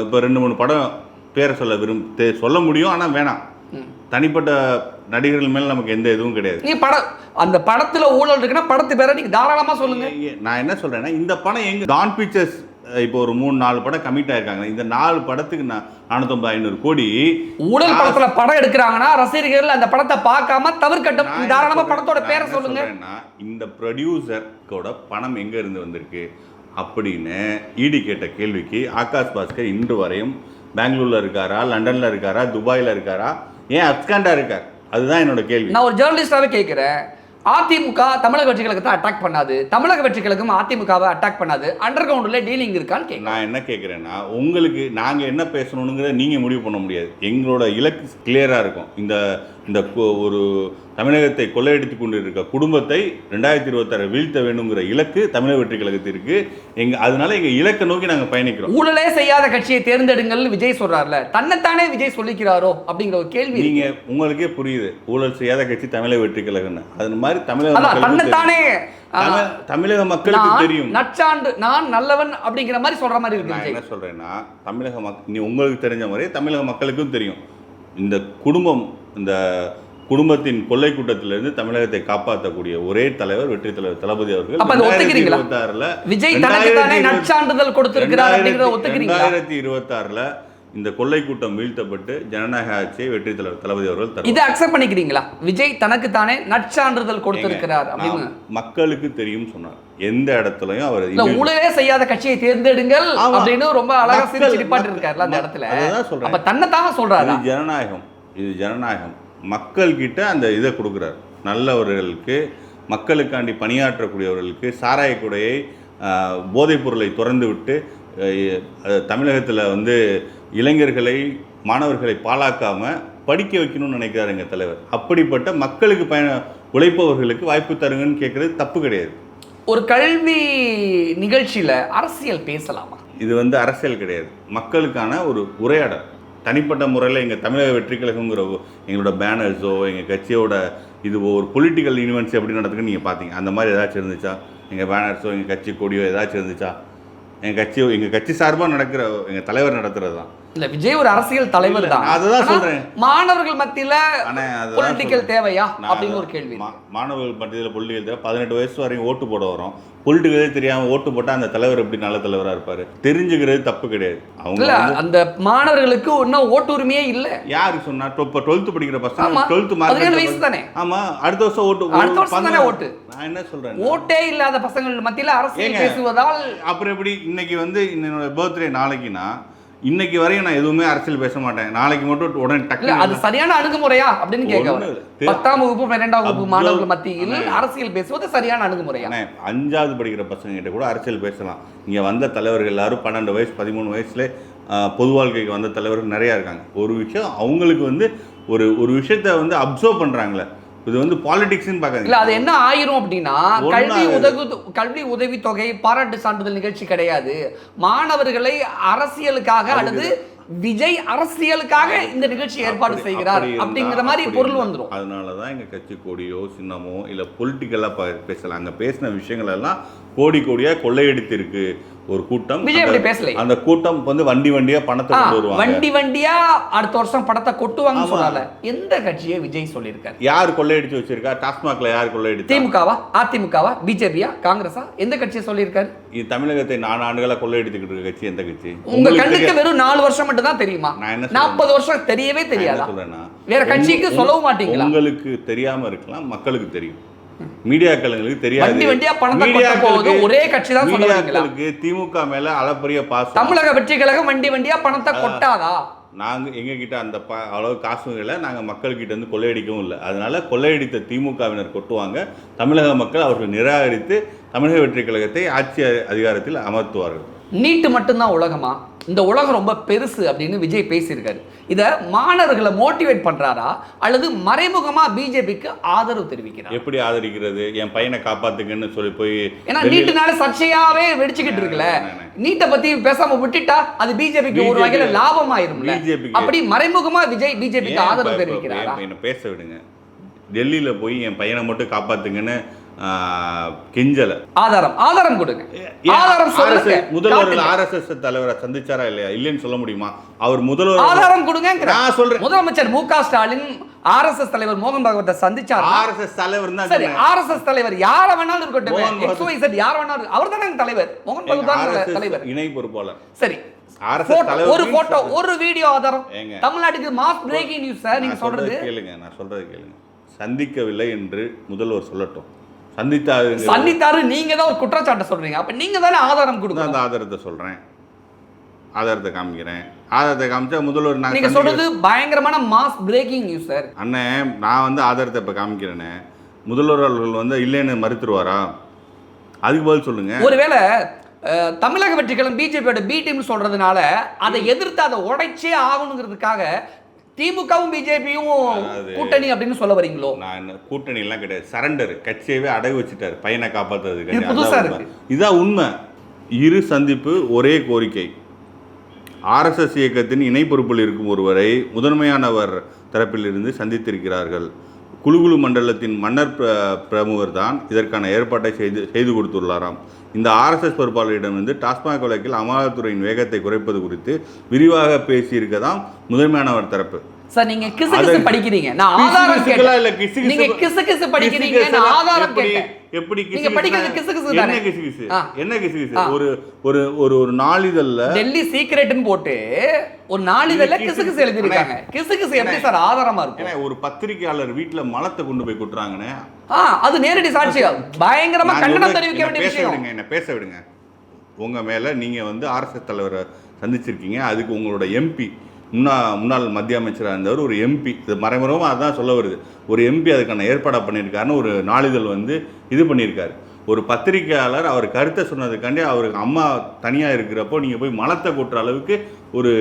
Speaker 1: இப்போ ரெண்டு மூணு படம் பேரை சொல்ல விரும் தே- சொல்ல முடியும் ஆனா வேணாம். தனிப்பட்ட நடிகர்கள் மேல நமக்கு எந்த இதுவும் கிடையாது.
Speaker 2: நீ படம் அந்த படத்துல ஊழல் இருக்குன்னா படத்து பேரை நீங்க தாராளமா சொல்லுங்க.
Speaker 1: நான் என்ன சொல்றேன்னா இந்த படம் எங்க டான் பிக்சர்ஸ் இப்போ ஒரு மூணு நாலு படம் கமிட் ஆயிருக்காங்க. இந்த நாலு படத்துக்கு நான் நானூத்தம்பது ஐநூறு கோடி
Speaker 2: ஊழல் படத்துல படம் எடுக்கிறாங்கன்னா ரசிகர்கள் அந்த படத்தை பார்க்காம தவிர்க்கட்டும். தாராளமா படத்தோட பேரை சொல்லுங்க.
Speaker 1: இந்த ப்ரொடியூசர்க்கோட பணம் எங்க இருந்து வந்திருக்கு? அப்படின்னு ஈடி கேட்ட கேள்விக்கு ஆகாஷ் பாஸ்கர் இன்று வரையும் பெங்களூர்ல இருக்காரா லண்டன்ல இருக்காரா துபாயில இருக்காரா? ஏன் அப்காண்டா இருக்கார்? அதுதான் என்னோட கேள்வி.
Speaker 2: நான் ஒரு ஜேர்னலிஸ்டாவே கேட்கிறேன் அதிமுக தமிழக வெற்றி கழகத்தை அட்டாக் பண்ணாது. தமிழக வெற்றி கழகம் அதிமுகவை அட்டாக் பண்ணாது. அண்டர் கிரவுண்டில் டீலிங் இருக்கான்னு கே
Speaker 1: நான் என்ன கேட்குறேன்னா உங்களுக்கு நாங்கள் என்ன பேசணுங்கிறத நீங்கள் முடிவு பண்ண முடியாது. எங்களோட இலக்கு கிளியராக இருக்கும். இந்த இந்த ஒரு தமிழகத்தை கொள்ளையடித்து கொண்டு இருக்க குடும்பத்தை ரெண்டாயிரத்தி இருபத்தாறு வீழ்த்த வேணுங்கிற இலக்கு தமிழக வெற்றி கழகத்திற்கு எங்க அதனால எங்கள் இலக்கை நோக்கி நாங்கள் பயணிக்கிறோம்.
Speaker 2: ஊழலே செய்யாத கட்சியை தேர்ந்தெடுங்கள் விஜய் சொல்றாருல. தன்னைத்தானே விஜய் சொல்லிக்கிறாரோ அப்படிங்கிற ஒரு கேள்வி.
Speaker 1: நீங்க உங்களுக்கே புரியுது. ஊழல் செய்யாத கட்சி தமிழக வெற்றி கழகம்னு அது மாதிரி தமிழக
Speaker 2: தன்னைத்தானே
Speaker 1: தமிழக மக்களுக்கு தெரியும்.
Speaker 2: நற்சான்று நான் நல்லவன் அப்படிங்கிற மாதிரி சொல்ற மாதிரி இருக்கு
Speaker 1: நான் என்ன சொல்றேன்னா தமிழக மக் நீ உங்களுக்கு தெரிஞ்ச மாதிரி தமிழக மக்களுக்கும் தெரியும். இந்த குடும்பம் இந்த குடும்பத்தின் கொள்ளை கூட்டத்திலிருந்து தமிழகத்தை காப்பாற்றக்கூடிய ஒரே தலைவர் வெற்றி தலைவர் தளபதி அவர்கள். ரெண்டாயிரத்தி இருபத்தாறுல இந்த கொள்ளை கூட்டம் வீழ்த்தப்பட்டு ஜனநாயக ஆட்சியை வெற்றி தலைவர் தளபதி அவர்கள்
Speaker 2: இதை அக்செப்ட் பண்ணிக்கிறீங்களா? விஜய் தனக்கு தானே நற்சான்றிதழ் கொடுத்திருக்கிறார்
Speaker 1: மக்களுக்கு தெரியும் சொன்னார். எந்த இடத்துலயும் அவர்
Speaker 2: ஊழலே செய்யாத கட்சியை தேர்ந்தெடுங்கள். அப்படின்னு ரொம்ப அழகா
Speaker 1: மக்கள்,
Speaker 2: இருக்காருல்ல அந்த இடத்துல.
Speaker 1: சொல்றேன்.
Speaker 2: அப்ப தன்னைத்தானே சொல்றாரு?
Speaker 1: ஜனநாயகம். இது ஜனநாயகம். மக்கள்கிட்ட அந்த இதை கொடுக்குறாரு. நல்லவர்களுக்கு மக்களுக்காண்டி பணியாற்றக்கூடியவர்களுக்கு சாராய குடையை ஆஹ், போதைப் பொருளை திறந்து விட்டு தமிழகத்தில் வந்து இளைஞர்களை மாணவர்களை பாழாக்காம படிக்க வைக்கணும்னு நினைக்கிறாரு எங்கள் தலைவர். அப்படிப்பட்ட மக்களுக்கு பயன உழைப்பவர்களுக்கு வாய்ப்பு தருங்கன்னு கேட்குறது தப்பு கிடையாது.
Speaker 2: ஒரு கல்வி நிகழ்ச்சியில அரசியல் பேசலாமா?
Speaker 1: இது வந்து அரசியல் கிடையாது. மக்களுக்கான ஒரு உரையாடல். தனிப்பட்ட முறையில் எங்கள் தமிழக வெற்றி கழகங்கிற எங்களோட பேனர்ஸோ எங்கள் கட்சியோட இது ஒரு பொலிட்டிக்கல் ஈவெண்ட்ஸ் எப்படி நடத்துக்குன்னு நீங்கள் பார்த்தீங்க அந்த மாதிரி ஏதாச்சும் இருந்துச்சா? எங்கள் பேனர்ஸோ எங்கள் கட்சி கொடியோ ஏதாச்சும் இருந்துச்சா? எங்கள் கட்சியோ எங்கள் கட்சி சார்பாக நடக்கிற எங்கள் தலைவர் நடத்துகிறது தான்
Speaker 2: இல்ல விஜய் ஒரு அரசியல் தலைவர் தான்
Speaker 1: அதுதான் சொல்றேன்.
Speaker 2: மாணவர்கள் மத்தியில பொலிட்டிக்கல். தேவையா அப்படின்னு ஒரு கேள்வி
Speaker 1: மாணவர்கள் பட்டியலில் பொலிட்டிக்கல் தேவை பதினெட்டு வயசு வரைக்கும் ஓட்டு போட வரோம் பொலிட்டிக்கலே தெரியாமல் ஓட்டு போட்டால் அந்த தலைவர் எப்படி நல்ல தலைவராக இருப்பார் தெரிஞ்சுக்கிறது தப்பு கிடையாது அவங்க
Speaker 2: அந்த மாணவர்களுக்கு இன்னும் ஓட்டுரிமையே இல்ல
Speaker 1: யாரு சொன்னா இப்போ டுவெல்த் படிக்கிற. பசங்க டுவெல்த்
Speaker 2: பதினேழு வயசு தானே.
Speaker 1: ஆமா அடுத்த வருஷம் ஓட்டு
Speaker 2: அடுத்த வருஷம் தானே ஓட்டு.
Speaker 1: நான் என்ன சொல்றேன்
Speaker 2: ஓட்டே இல்லாத பசங்கள் மத்தியில அரசியல். பேசுவதால்
Speaker 1: அப்புறம் எப்படி இன்னைக்கு வந்து என்னோட பர்த்டே நாளைக்குனா இன்னைக்கு வரையும் நான் எதுவுமே அரசியல் பேச மாட்டேன். நாளைக்கு மட்டும் உடனே டக்கு
Speaker 2: அது சரியான அணுகுமுறையா அப்படின்னு கேட்க. பத்தாம் வகுப்பு பன்னெண்டாம் வகுப்பு மாணவர்கள் மத்தியில். அரசியல் பேசுவது சரியான அணுகுமுறையா?
Speaker 1: அஞ்சாவது படிக்கிற பசங்க கிட்ட கூட அரசியல் பேசலாம். இங்க வந்த தலைவர்கள் எல்லாரும் பன்னெண்டு வயசு பதிமூணு வயசுல பொது வாழ்க்கைக்கு வந்த தலைவர்கள் நிறைய இருக்காங்க. ஒரு விஷயம் அவங்களுக்கு வந்து ஒரு ஒரு விஷயத்த வந்து அப்சர்வ் பண்றாங்களே. இது வந்து பாலிடிக்ஸ்னு
Speaker 2: இல்ல
Speaker 1: பார்க்காதீங்க
Speaker 2: அது என்ன ஆயிரும் அப்படின்னா கல்வி. உதவி கல்வி உதவித்தொகை பாராட்டு சான்றிதழ் நிகழ்ச்சி கிடையாது. மாணவர்களை அரசியலுக்காக அல்லது விஜய் அரசியலுக்காக இந்த நிகழ்ச்சி ஏற்பாடு செய்கிறார் அப்படிங்கிற மாதிரி பொருள் வந்துரும்.
Speaker 1: அதனால தான் எங்கள் கட்சி கொடியோ சின்னமோ இல்லை பொலிட்டிக்கலாக பேசலாம் அங்கே பேசின விஷயங்கள் எல்லாம் கோடி கோடியாக கொள்ளையடித்திருக்கு. ஒரு கூட்டம்
Speaker 2: விஜய் அப்படி பேசலையே.
Speaker 1: அந்த கூட்டம் வந்து வண்டி வண்டியா பணத்தை கொண்டு வருவாங்க
Speaker 2: வண்டி வண்டியா அடுத்த வருஷம் படத்தை கொட்டுவாங்கன்னு
Speaker 1: ஆமா.
Speaker 2: சொன்னால எந்த கட்சியை விஜய் சொல்லியிருக்காரு
Speaker 1: யார் கொள்ளையடிச்சு வச்சிருக்கா டாஸ்மாக்ல யார் கொள்ளையடிச்சா
Speaker 2: திமுகவா அதிமுகவா பிஜேபியா காங்கிரஸா எந்த கட்சியை சொல்லியிருக்காரு
Speaker 1: இது தமிழகத்தை நாலு ஆண்டுகளா கொள்ளையடித்துக்கிட்டு இருக்க கட்சி எந்த கட்சி
Speaker 2: உங்க கண்ணுக்கு. வெறும் நாலு வருஷம் மட்டும் தான் தெரியுமா? நாற்பது வருஷம் தெரியவே தெரியாதா வேற கட்சிக்கு சொல்லவும் மாட்டீங்களா?
Speaker 1: உங்களுக்கு தெரியாம இருக்கலாம் மக்களுக்கு தெரியும் மீடியாக்களுக்கு தெரியாது.
Speaker 2: வண்டி வண்டியா பணத்தை கொட்ட போகுது.
Speaker 1: மீடியாக்களுக்கு-
Speaker 2: ஒரே கட்சி தான்?
Speaker 1: மீடியாக்களுக்கு திமுக மேல அளப்பரிய பாசம்.
Speaker 2: தமிழக வெற்றி கழகம் வண்டி வண்டியா பணத்தை கொட்டாதா?
Speaker 1: நாங்க எங்க கிட்ட அந்த ப அளவு காசும் இல்லை. நாங்க மக்கள்கிட்ட இருந்து கொள்ளையடிக்கவும் இல்லை. அதனால கொள்ளையடித்த திமுகவினர் கொட்டுவாங்க. தமிழக மக்கள் அவர்கள் நிராகரித்து தமிழக வெற்றி கழகத்தை ஆட்சி அதிகாரத்தில் அமர்த்துவார்கள்.
Speaker 2: நீட்டு மட்டும்தான் உலகமா? இந்த உலகம் ரொம்ப பெருசு அப்படின்னு விஜய் பேசியிருக்காரு. இதை மாணவர்களை மோட்டிவேட் பண்றாரா? அல்லது மறைமுகமா பிஜேபிக்கு ஆதரவு தெரிவிக்கிறார்?
Speaker 1: எப்படி ஆதரிக்கிறது? என் பையனை காப்பாத்துங்கன்னு சொல்லி போய்
Speaker 2: ஏன்னா நீட்டுனால சர்ச்சையாவே வெடிச்சுக்கிட்டு இருக்குல்ல. நீட்டை பத்தி பேசாம விட்டுட்டா அது பிஜேபிக்கு ஒரு வகையில லாபம் ஆயிரும்ல
Speaker 1: BJP
Speaker 2: அப்படி மறைமுகமா விஜய் பிஜேபிக்கு ஆதரவு தெரிவிக்கிறாரா?
Speaker 1: என்னை பேச விடுங்க. டெல்லியில போய் என் பையனை மட்டும் காப்பாத்துங்கன்னு கெஞ்சல.
Speaker 2: ஆதாரம் ஆதாரம் கொடுங்க. ஆதாரம்
Speaker 1: முதல்வர். ஆர்எஸ்எஸ் தலைவரை சந்திச்சாரா இல்லையா? இல்லைன்னு சொல்ல முடியுமா? அவர் முதல்வர்
Speaker 2: ஆதாரம் கொடுங்க
Speaker 1: நான் சொல்றேன்.
Speaker 2: முதலமைச்சர் மு க ஸ்டாலின் ஆர்எஸ்எஸ் தலைவர் மோகன் பகவத்தை சந்திச்சார்?
Speaker 1: ஆர்எஸ்எஸ் தலைவர் தான்
Speaker 2: சரி. ஆர்எஸ்எஸ் தலைவர் யார வேணாலும் இருக்கட்டும். எக்ஸ் ஒய் செட் யார் வேணாலும் அவர் தானே தலைவர். மோகன் பகவத் தான் தலைவர்.
Speaker 1: இணை பொறுப்பாளர்.
Speaker 2: சரி. ஒரு போட்டோ ஒரு வீடியோ ஆதாரம். தமிழ்நாட்டுக்கு மாஸ் பிரேக்கிங் நியூஸ் சார் நீங்க
Speaker 1: சொல்றது. கேளுங்க நான் சொல்றதை கேளுங்க. சந்திக்கவில்லை என்று முதல்வர் சொல்லட்டும். சந்தித்தாரு
Speaker 2: சந்தித்தாரு நீங்க தான் ஒரு குற்றச்சாட்டை சொல்றீங்க. அப்ப நீங்க தானே ஆதாரம் கொடுக்கணும்.
Speaker 1: அந்த ஆதாரத்தை சொல்றேன். ஆதாரத்தை காமிக்கிறேன். ஆதாரத்தை காமிச்சா முதல்வர் நான்
Speaker 2: நீங்க சொல்றது பயங்கரமான மாஸ் பிரேக்கிங் நியூஸ் சார்
Speaker 1: அண்ணன் நான் வந்து ஆதாரத்தை இப்போ காமிக்கிறேனே. முதல்வர் அவர்கள் வந்து இல்லைன்னு மறுத்துருவாரா? அதுக்கு பதில் சொல்லுங்க.
Speaker 2: ஒருவேளை தமிழக வெற்றிகளும் பிஜேபியோட பி டீம் சொல்றதுனால அதை எதிர்த்து அதை உடைச்சே ஆகணுங்கிறதுக்காக திமுகவும் பிஜேபியும் கூட்டணி அப்படின்னு சொல்ல வரீங்களோ?
Speaker 1: நான் கூட்டணி எல்லாம் கிடையாது. சரண்டர் கட்சியவே அடகு வச்சுட்டாரு. பையனை உண்மை. இதான் உண்மை. இரு சந்திப்பு ஒரே கோரிக்கை. ஆர்எஸ்எஸ் இயக்கத்தின் இணை பொறுப்பில் இருக்கும் ஒருவரை முதன்மையானவர் தரப்பிலிருந்து சந்தித்திருக்கிறார்கள். குலுகுலு மண்டலத்தின் மன்னர் பிர பிரமுகர் தான் இதற்கான ஏற்பாட்டை செய்து செய்து கொடுத்துள்ளாராம். இந்த ஆர்எஸ்எஸ் பொறுப்பாளரிடமிருந்து டாஸ்மாக் வழக்கில் அமலாக்கத்துறையின் வேகத்தை குறைப்பது குறித்து விரிவாக பேசியிருக்கதாம் முதன்மையானவர் தரப்பு.
Speaker 2: சார் நீங்க கிசு கிசு படிக்கிறீங்க. நான் ஆதாரம்
Speaker 1: இல்ல,
Speaker 2: கேட்டேன்.
Speaker 1: கிசு
Speaker 2: நீங்க கிசு கிசு படிக்கிறீங்க நான் ஆதாரம் கேட்டேன்.
Speaker 1: எப்படி கிசு
Speaker 2: நீங்க படிக்கிறது கிசு கிசு
Speaker 1: என்ன
Speaker 2: தானே?
Speaker 1: கிசு? கிசு. என்ன கிசு கிசு. ஒரு ஒரு ஒரு ஒரு நாளிதழ்ல
Speaker 2: டெல்லி சீக்ரெட்னு போட்டு ஒரு நாளிதழ்ல கிசு
Speaker 1: கிசு-
Speaker 2: எழுதிருக்காங்க கிசு கிசு எப்படி சார் ஆதாரமா இருக்கும்?
Speaker 1: ஏன்னா ஒரு பத்திரிக்கையாளர் வீட்டுல மலத்தை கொண்டு போய் கொட்டுறாங்கன்னு?
Speaker 2: அது நேரடி சாட்சியா பயங்கரமா கண்டனம் தெரிவிக்க வேண்டிய
Speaker 1: பேச விடுங்க என்ன பேச விடுங்க. உங்க மேல நீங்க வந்து ஆர்எஸ்எஸ் தலைவரை சந்திச்சிருக்கீங்க. அதுக்கு உங்களோட எம்பி முன்னா முன்னாள் மத்திய அமைச்சராக இருந்தவர் ஒரு எம்பி இது மறைமுகமாக அதான் சொல்ல வருது. ஒரு எம்பி அதுக்கான ஏற்பாடாக பண்ணியிருக்காருன்னு ஒரு நாளிதழ் வந்து இது பண்ணியிருக்காரு. ஒரு பத்திரிக்கையாளர் அவர் கருத்தை சொன்னதுக்காண்டி அவருக்கு அம்மா தனியாக இருக்கிறப்போ நீங்கள் போய் மலத்தை கொட்டுற அளவுக்கு ஒரு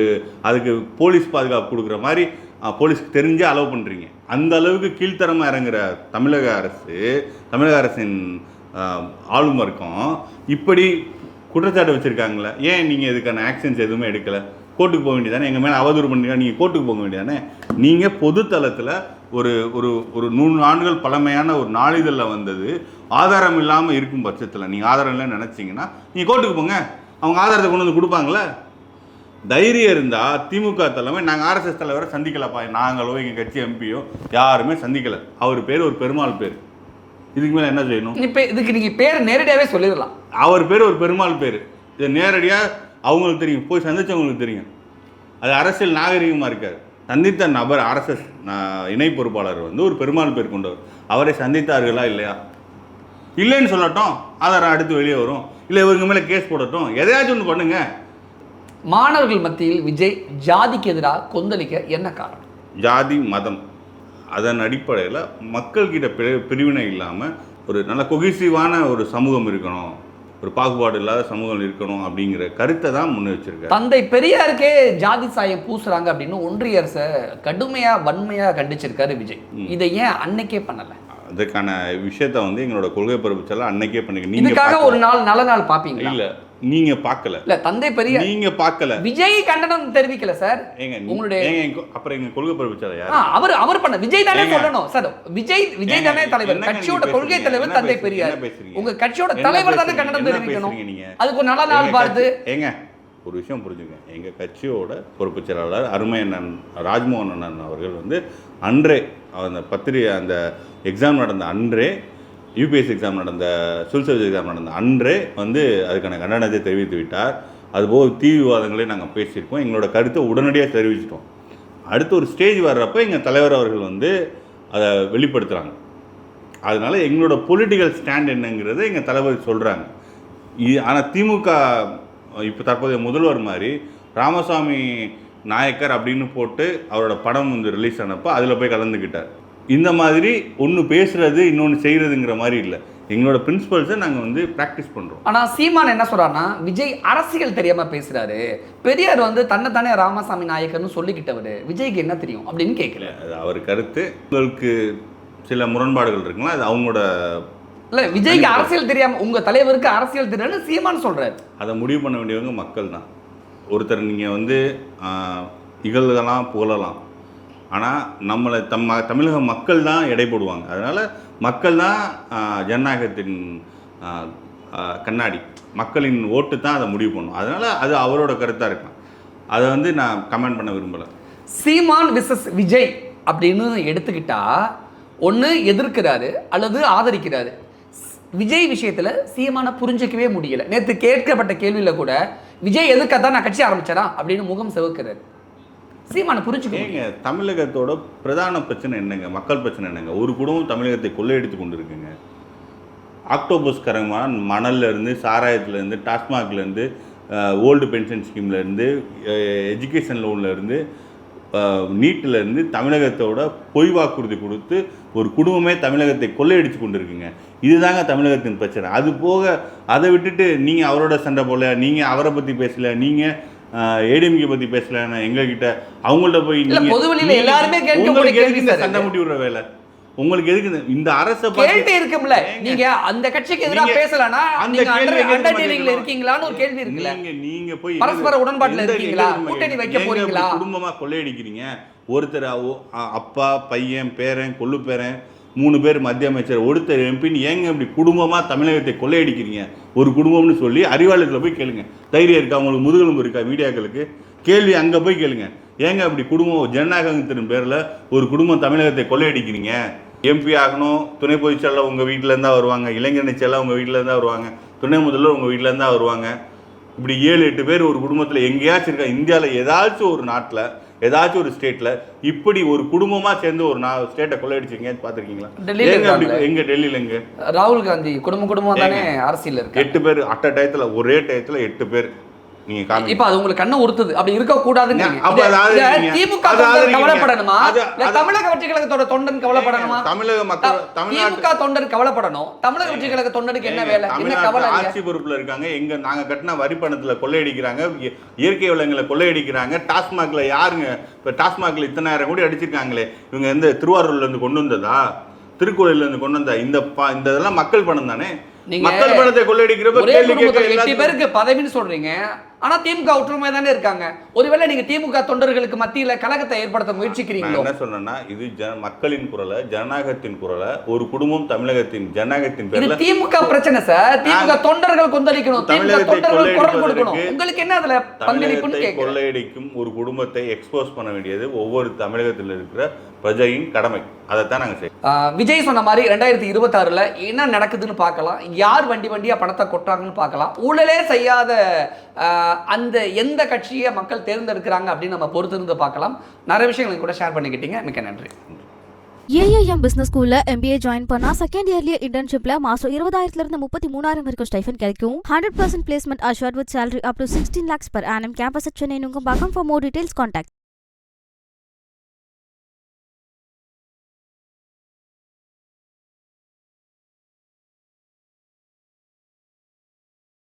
Speaker 1: அதுக்கு போலீஸ் பாதுகாப்பு கொடுக்குற மாதிரி போலீஸ்க்கு தெரிஞ்சே அலோவ் பண்ணுறீங்க அந்த அளவுக்கு கீழ்த்தரமாக இறங்குற தமிழக அரசு தமிழக அரசின் ஆளும் வர்க்கம் இப்படி குற்றச்சாட்டு வச்சுருக்காங்களே. ஏன் நீங்கள் இதுக்கான ஆக்ஷன்ஸ் எதுவுமே எடுக்கலை? கோர்ட்டுக்கு போக வேண்டியதானே? எங்கள் மேலே அவதூறு பண்ணுறீங்க நீங்கள் கோர்ட்டுக்கு போக வேண்டியதானே? நீங்கள் பொதுத்தளத்தில் ஒரு ஒரு ஒரு நூறு ஆண்டுகள் பழமையான ஒரு நாளிதழில் வந்தது ஆதாரம் இல்லாமல் இருக்கும் பட்சத்தில் நீங்கள் ஆதாரம் இல்லைன்னு நினச்சிங்கன்னா நீங்கள் கோர்ட்டுக்கு போங்க. அவங்க ஆதாரத்தை கொண்டு வந்து கொடுப்பாங்களே தைரியம் இருந்தால் திமுக தலைமை நாங்கள் ஆர்எஸ்எஸ் தலைவரை சந்திக்கலப்பா. நாங்களோ எங்கள் கட்சி எம்பியோ யாருமே சந்திக்கலை. அவர் பேர் ஒரு பெருமாள் பேர். இதுக்கு மேலே என்ன செய்யணும்?
Speaker 2: இப்போ இதுக்கு நீங்கள் பேர் நேரடியாகவே சொல்லிடலாம்.
Speaker 1: அவர் பேர் ஒரு பெருமாள் பேர். இது நேரடியாக அவங்களுக்கு தெரியும். போய் சந்திச்சவங்களுக்கு தெரியும். அது அரசியல் நாகரிகமாக இருக்காது சந்தித்த நபர் ஆர்எஸ்எஸ் இணை பொறுப்பாளர் வந்து ஒரு பெருமாள் பேர் கொண்டவர். அவரை சந்தித்தார்களா இல்லையா? இல்லைன்னு சொல்லட்டும். ஆதாரம் அடுத்து வெளியே வரும். இல்லை இவங்க மேலே கேஸ் போடட்டும். எதையாச்சும் ஒன்று பண்ணுங்க.
Speaker 2: மாணவர்கள் மத்தியில் விஜய் ஜாதிக்கு எதிராக கொந்தளிக்க என்ன காரணம்?
Speaker 1: ஜாதி மதம். அதன் அடிப்படையில் மக்கள்கிட்ட பிரி பிரிவினை இல்லாமல் ஒரு நல்ல கொகிசிவான ஒரு சமூகம் இருக்கணும். ஒரு பாகுபாடு இல்லாத சமூகம் இருக்கணும் அப்படிங்கிற கருத்தை தான் முன் வச்சிருக்காரு.
Speaker 2: தந்தை பெரியாருக்கே ஜாதி சாயம் பூசுறாங்க அப்படின்னு ஒன்றிய அரசை கடுமையா வன்மையா கண்டிச்சிருக்காரு விஜய். இதை ஏன் அன்னைக்கே பண்ணல?
Speaker 1: அதுக்கான விஷயத்த வந்து எங்களோட கொள்கை பரப்புச்செல்லாம் அன்னைக்கே பண்ணுங்க நீங்க.
Speaker 2: ஒரு நாள் நல்ல நாள் பாப்பீங்களா
Speaker 1: இல்ல. நீங்க பார்க்கல
Speaker 2: இல்ல தந்தை பெரியார்
Speaker 1: நீங்க பார்க்கல
Speaker 2: விஜய் கண்டனம் தெரிவிக்கல சார்
Speaker 1: ஏங்க
Speaker 2: உங்களுடைய-
Speaker 1: எங்க கொ- அப்புறம் எங்க கொள்கை பரப்புச்சால
Speaker 2: ஆ,
Speaker 1: யாரு
Speaker 2: அவர் அவர் பண்ண விஜய் தானே. சொல்லணும் சார் விஜய் விஜய் தானே தலைவர் கட்சியோட கொள்கை? தலைவர் தந்தை? பெரியார்? உங்க கட்சியோட தலைவர் தானே? கண்டனம் தெரிவிக்கணும்? அதுக்கு நல்ல நாள் பார்த்து
Speaker 1: ஏங்க ஒரு விஷயம் புரிஞ்சுங்க எங்க கட்சியோட பொறுப்புச் செயலாளர் அருமை அண்ணன் ராஜ்மோகன் அண்ணன் அவர்கள் வந்து அன்றே அந்த பத்திரிகை அந்த எக்ஸாம் நடந்த அன்றே யூபிஎஸ் எக்ஸாம் நடந்த சிவில் சர்வீஸ் எக்ஸாம் நடந்த அன்றே வந்து அதுக்கான கண்டனத்தை தெரிவித்து விட்டார். அதுபோக தீவிரவாதங்களே நாங்கள் பேசியிருக்கோம். எங்களோட கருத்தை உடனடியாக தெரிவிச்சிட்டோம். அடுத்து ஒரு ஸ்டேஜ் வர்றப்ப எங்கள் தலைவர் அவர்கள் வந்து அதை வெளிப்படுத்துகிறாங்க அதனால் எங்களோட பொலிட்டிக்கல் ஸ்டாண்ட் என்னங்கிறத எங்கள் தலைவர் சொல்கிறாங்க ஆனால் திமுக இப்போ தற்போதைய முதல்வர் மாதிரி ராமசாமி நாயக்கர் அப்படின்னு போட்டு அவரோட படம் வந்து ரிலீஸ் ஆனப்போ அதில் போய் கலந்துக்கிட்டார். இந்த மாதிரி ஒன்று பேசுறது இன்னொன்று செய்கிறதுங்கிற மாதிரி இல்லை. எங்களோட பிரின்சிபல்ஸை நாங்கள் வந்து ப்ராக்டிஸ் பண்ணுறோம்
Speaker 2: ஆனா சீமான் என்ன சொல்றாருன்னா விஜய் அரசியல் தெரியாம பேசுறாரு. பெரியார் வந்து தன்னைத்தானே ராமசாமி நாயக்கர்னு சொல்லிக்கிட்டவர். விஜய்க்கு என்ன தெரியும் அப்படின்னு கேட்கல
Speaker 1: அது அவர் கருத்து. உங்களுக்கு சில முரண்பாடுகள் இருக்குங்களா? அது அவங்களோட
Speaker 2: இல்ல விஜய்க்கு அரசியல் தெரியாம உங்க தலைவருக்கு அரசியல் தெரியாதுன்னு சீமான் சொல்றாரு.
Speaker 1: அதை முடிவு பண்ண வேண்டியவங்க மக்கள் தான் ஒருத்தர் நீங்கள் வந்து ஆஹ், இகழ்கலாம் புகழலாம். ஆனால் நம்மளை தம் தமிழக மக்கள் தான் எடை போடுவாங்க. அதனால் மக்கள் தான் ஜனநாயகத்தின் கண்ணாடி. மக்களின் ஓட்டு தான் அதை முடிவு பண்ணும். அதனால் அது அவரோட கருத்தாக இருக்கலாம். அதை வந்து நான் கமெண்ட் பண்ண விரும்பலை.
Speaker 2: சீமான் விசஸ் விஜய் அப்படின்னு எடுத்துக்கிட்டா ஒன்று எதிர்க்கிறாரு அல்லது ஆதரிக்கிறாரு. விஜய் விஷயத்தில் சீமானை புரிஞ்சிக்கவே முடியல. நேற்று கேட்கப்பட்ட கேள்வியில் கூட விஜய் எதுக்காக நான் கட்சி ஆரம்பிச்சாரா அப்படின்னு முகம் செவக்கிறார். சீமானை புரிஞ்சுக்க முடியல.
Speaker 1: ஏங்க தமிழகத்தோட பிரதான பிரச்சனை என்னங்க? மக்கள் பிரச்சனை என்னங்க? ஒரு குடும்பம் தமிழகத்தை கொள்ளையடித்து கொண்டு இருக்குங்க ஆக்டோபஸ் கரமான மணல்ல இருந்து சாராயத்துல இருந்து டாஸ்மாக்ல இருந்து ஓல்டு பென்ஷன் ஸ்கீம்ல இருந்து எஜுகேஷன் லோன்ல இருந்து நீட்டில் இருந்து தமிழகத்தோட பொய் வாக்குறுதி கொடுத்து ஒரு குடும்பமே தமிழகத்தை கொள்ளையடிச்சு கொண்டு இருக்குங்க இதுதாங்க தமிழகத்தின் பிரச்சனை. அது போக அதை விட்டுட்டு நீங்கள் அவரோட சண்டை போல நீங்கள் அவரை பற்றி பேசல நீங்கள் ஏடிஎம்கே பற்றி பேசல எங்ககிட்ட அவங்கள்ட்ட போய்
Speaker 2: பொதுவெளியில எல்லாருமே சார்
Speaker 1: சண்டை. முட்டி விடுற வேலை உங்களுக்கு எதுக்கு இந்த- அரசை
Speaker 2: கேள்வி இருக்கும்ல நீங்க அந்த கட்சிக்கு எதிராக பேசலனா
Speaker 1: அந்த
Speaker 2: நீங்க
Speaker 1: கேள்வி எங்க
Speaker 2: அண்டர்
Speaker 1: தெரியுமா
Speaker 2: டீலிங்ல
Speaker 1: கேட்கணும்?
Speaker 2: இருக்கீங்களான்னு ஒரு கேள்வி இருக்குல்ல
Speaker 1: நீங்க நீங்க போய்
Speaker 2: பரஸ்பர உடன்பாட்டுல இருக்கீங்களா? கூட்டணி வைக்க போறீங்களா?
Speaker 1: குடும்பமா கொள்ளையடிக்கிறீங்க ஒருத்தர் அப்பா பையன் பேரன் கொள்ளு பேரன் மூணு பேர் மத்திய அமைச்சர் ஒடுத்த எம்பின்னு ஏங்க இப்படி குடும்பமாக தமிழகத்தை கொள்ளையடிக்கிறீங்க? ஒரு குடும்பம்னு சொல்லி அறிவாளர்களை போய் கேளுங்க. தைரியம் இருக்கா? அவங்களுக்கு முதுகெலும்பு இருக்கா மீடியாக்களுக்கு? கேள்வி அங்கே போய் கேளுங்க. ஏங்க அப்படி குடும்பம் ஜனநாயகத்தின் பேரில் ஒரு குடும்பம் தமிழகத்தை கொள்ளையடிக்கிறீங்க? எம்பி ஆகணும் துணை பொதுச்செயலாளர் உங்க வீட்டுல இருந்தா வருவாங்க இளைஞரணி செயலாளர் உங்கள் வீட்டிலேருந்து வருவாங்க துணை முதல்வர் உங்கள் வீட்டிலேருந்து தான் வருவாங்க. இப்படி ஏழு எட்டு பேர் ஒரு குடும்பத்தில் எங்கேயாச்சும் இருக்கா? இந்தியாவில் ஏதாச்சும் ஒரு நாட்டில் ஏதாச்சும் ஒரு ஸ்டேட்டில் இப்படி ஒரு குடும்பமாக சேர்ந்து ஒரு நா ஸ்டேட்டை கொள்ளையடிச்சிங்க பார்த்துருக்கீங்களா?
Speaker 2: டெல்லியில.
Speaker 1: எங்க டெல்லியில் எங்க?
Speaker 2: ராகுல் காந்தி குடும்ப குடும்பம் தானே அரசியல் இருக்கு
Speaker 1: எட்டு பேர் அட்ட டயத்தில் ஒரே டயத்தில் எட்டு பேர். நீங்க காமிங்க.
Speaker 2: இப்ப அது உங்களுக்கு கண்ணை உறுத்துது. அப்படி இருக்க
Speaker 1: நீங்க-
Speaker 2: திமுக. கவலைப்படணுமா? தமிழக வெற்றி கழகத்தோட தொண்டன் கவலைப்படணுமா?
Speaker 1: தமிழக மக்கள்
Speaker 2: திமுக தொண்டன் கவலைப்படணும். தமிழக வெற்றி கழக தொண்டனுக்கு என்ன வேலை? என்ன கவலை?
Speaker 1: ஆட்சி பொறுப்புல இருக்காங்க. எங்க நாங்க கட்டின வரி பணத்துல கொள்ளையடிக்கிறாங்க. இயற்கை வளங்களை கொள்ளையடிக்கிறாங்க. டாஸ்மாக்ல யாருங்க இப்ப டாஸ்மாக்ல இத்தனாயிரம் கோடி அடிச்சிருக்காங்களே. இவங்க எந்த திருவாரூர்ல இருந்து கொண்டு வந்ததா? திருக்கோயில்ல இருந்து கொண்டு வந்தா இந்த இந்த இதெல்லாம் மக்கள் பணம் தானே? மக்கள் பணத்தை கொள்ளையடிக்கிறப்ப
Speaker 2: எட்டு பேருக்கு பதவின்னு சொல்றீங்க. ஆனா திமுக ஒற்றுமை தானே இருக்காங்க. ஒருவேளை நீங்க திமுக தொண்டர்களுக்கு மத்தியில கழகத்தை ஏற்படுத்த
Speaker 1: நான்
Speaker 2: முயற்சிக்கிறீங்களோ?
Speaker 1: என்ன சொன்னேன்னா இது ஜன மக்களின் குரலை ஜனநாயகத்தின் குரலை ஒரு குடும்பம் தமிழகத்தின் ஜனநாயகத்தின் பேர்ல
Speaker 2: திமுக பிரச்சனை சார். திமுக தொண்டர்கள் கொந்தளிக்கணும். திமுக தொண்டர்கள் குரல் கொடுக்கணும். உங்களுக்கு என்ன அதுல பங்களிப்புன்னு
Speaker 1: கொள்ளையடிக்கும் ஒரு குடும்பத்தை எக்ஸ்போஸ் பண்ண வேண்டியது ஒவ்வொரு தமிழகத்தில் இருக்கிற பிரஜையின் கடமை. அதைத்தான் நாங்கள் செய்வோம்
Speaker 2: விஜய் சொன்ன மாதிரி ரெண்டாயிரத்தி இருபத்தாறுல என்ன நடக்குதுன்னு பார்க்கலாம். யார் வண்டி வண்டியா பணத்தை கொட்டுறாங்கன்னு பார்க்கலாம். ஊழலே செய்யாத அந்த எந்த கட்சியை மக்கள் தேர்ந்தெடுக்கிறாங்க அப்படின்னு நம்ம பொறுத்திருந்து பார்க்கலாம். நிறைய விஷயங்களை கூட ஷேர் பண்ணிக்கிட்டீங்க. மிக்க நன்றி.
Speaker 3: ஏஐஎம் பிசினஸ் ஸ்கூல்ல எம்பிஏ ஜாயின் பண்ணா செகண்ட் இயர்லயே இன்டர்ன்ஷிப்ல மாசம் இருபதாயிரத்துல இருந்து முப்பத்தி மூணாயிரம் வரைக்கும் ஸ்டைஃபன் கிடைக்கும். Hundred percent placement assured with salary up to sixteen lakhs per annum. Campus Chennai Nungambakkam for more details contact